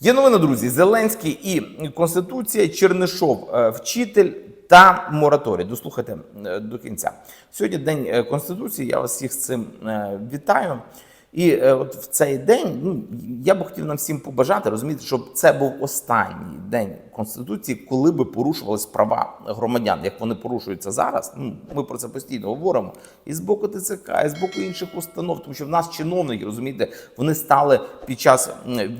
Є новина, друзі. Зеленський і Конституція, Чернишов, е, вчитель та мораторій. Дослухайте е, до кінця. Сьогодні день е, Конституції. Я вас всіх з цим вітаю. І е, от в цей день ну я би хотів нам всім побажати, розумієте, щоб це був останній день конституції, коли би порушувались права громадян, як вони порушуються зараз. Ну ми про це постійно говоримо. І з боку ТЦК, і з боку інших установ, тому що в нас чиновники розумієте, вони стали під час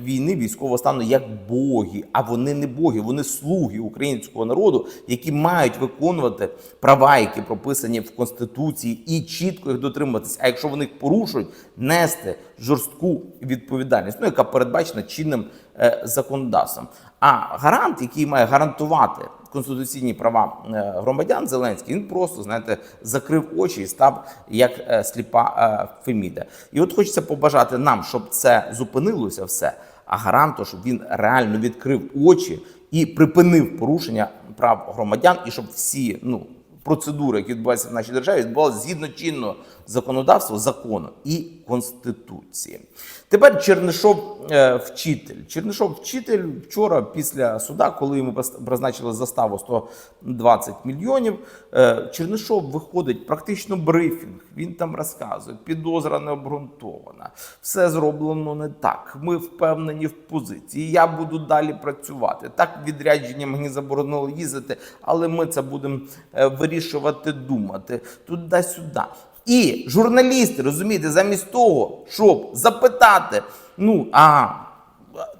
війни військового стану як боги, а вони не боги, вони слуги українського народу, які мають виконувати права, які прописані в конституції, і чітко їх дотримуватися. А якщо вони їх порушують, нести жорстку відповідальність, ну яка передбачена чинним е, законодавством. А гарант, який має гарантувати конституційні права е, громадян Зеленський, він просто знаєте закрив очі і став як е, сліпа Феміда. І от хочеться побажати нам, щоб це зупинилося все. А гаранту, щоб він реально відкрив очі і припинив порушення прав громадян, і щоб всі ну процедури, які відбуваються в нашій державі, відбувалися згідно чинного законодавства, закону і конституції. Тепер Чернишов е, вчитель. Чернишов вчитель вчора після суда, коли йому призначили заставу 120 мільйонів. е, Чернишов виходить практично брифінг. Він там розказує, підозра не обґрунтована, все зроблено не так. Ми впевнені в позиції. Я буду далі працювати. Так відрядження мені заборонили їздити, але ми це будемо е, вирішувати, думати туди-сюди. І журналісти, розумієте, замість того, щоб запитати, ну а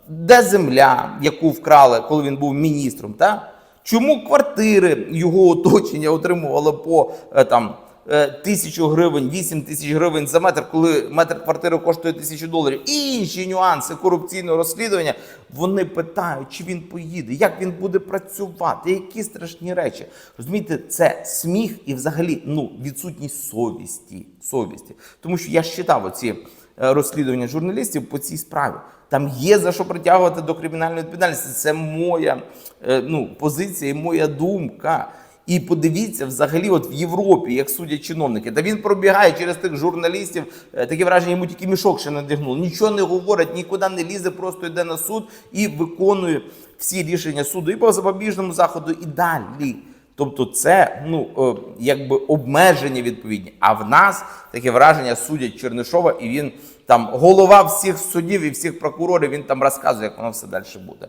де земля, яку вкрали, коли він був міністром, та? чому квартири його оточення отримували по е, там. Е, Тисячу гривень, 8 тисяч гривень за метр, коли метр квартири коштує тисячу доларів. І інші нюанси корупційного розслідування. Вони питають, чи він поїде, як він буде працювати, які страшні речі. Розумієте, це сміх і взагалі ну, відсутність совісті. совісті. Тому що я читав оці е, розслідування журналістів по цій справі. Там є за що притягувати до кримінальної відповідальності. Це моя е, ну, позиція і моя думка. І подивіться взагалі, от в Європі, як судять чиновники, та він пробігає через тих журналістів. е, Таке враження, йому тільки мішок ще надягнули. Нічого не говорить, нікуди не лізе, просто йде на суд і виконує всі рішення суду і по запобіжному заходу, і далі. Тобто, це ну е, якби обмеження відповідні. А в нас таке враження судять Чернишова, і він там голова всіх судів і всіх прокурорів. Він там розказує, як воно все далі буде.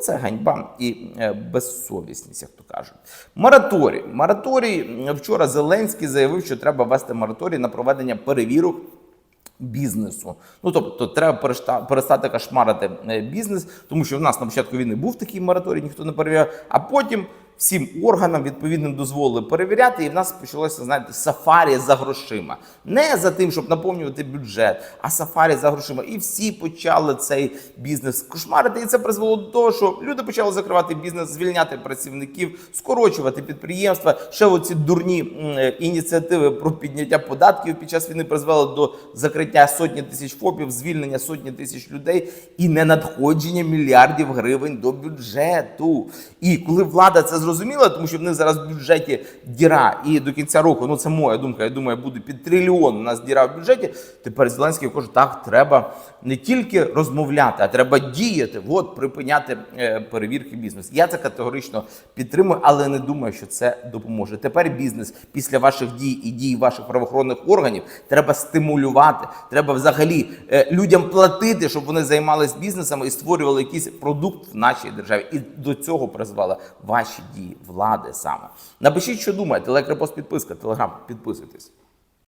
Це ганьба і е, безсовісність, як то кажуть. Мораторій. Мораторій вчора Зеленський заявив, що треба вести мораторій на проведення перевірок бізнесу. Ну тобто, треба перестати кошмарити е, бізнес, тому що в нас на початку війни був такий мораторій, ніхто не перевіряв. А потім всім органам відповідним дозволили перевіряти, і в нас почалося, знаєте, сафарі за грошима. Не за тим, щоб наповнювати бюджет, а сафарі за грошима. І всі почали цей бізнес кошмарити. І це призвело до того, що люди почали закривати бізнес, звільняти працівників, скорочувати підприємства. Ще оці дурні ініціативи про підняття податків під час війни призвели до закриття сотні тисяч ФОПів, звільнення сотні тисяч людей і ненадходження мільярдів гривень до бюджету. І коли влада це зрозуміла, тому що в них зараз в бюджеті діра, і до кінця року, ну це моя думка. Я думаю, буде під трильйон у нас діра в бюджеті. Тепер Зеленський каже, так треба не тільки розмовляти, а треба діяти. От припиняти е, перевірки бізнесу. Я це категорично підтримую, але не думаю, що це допоможе. Тепер бізнес після ваших дій і дій ваших правоохоронних органів треба стимулювати. Треба взагалі е, людям платити, щоб вони займалися бізнесом і створювали якийсь продукт в нашій державі. І до цього призвели ваші дії влади саме. Напишіть, що думаєте. Лекрепост підписка, телеграм, підписуйтесь.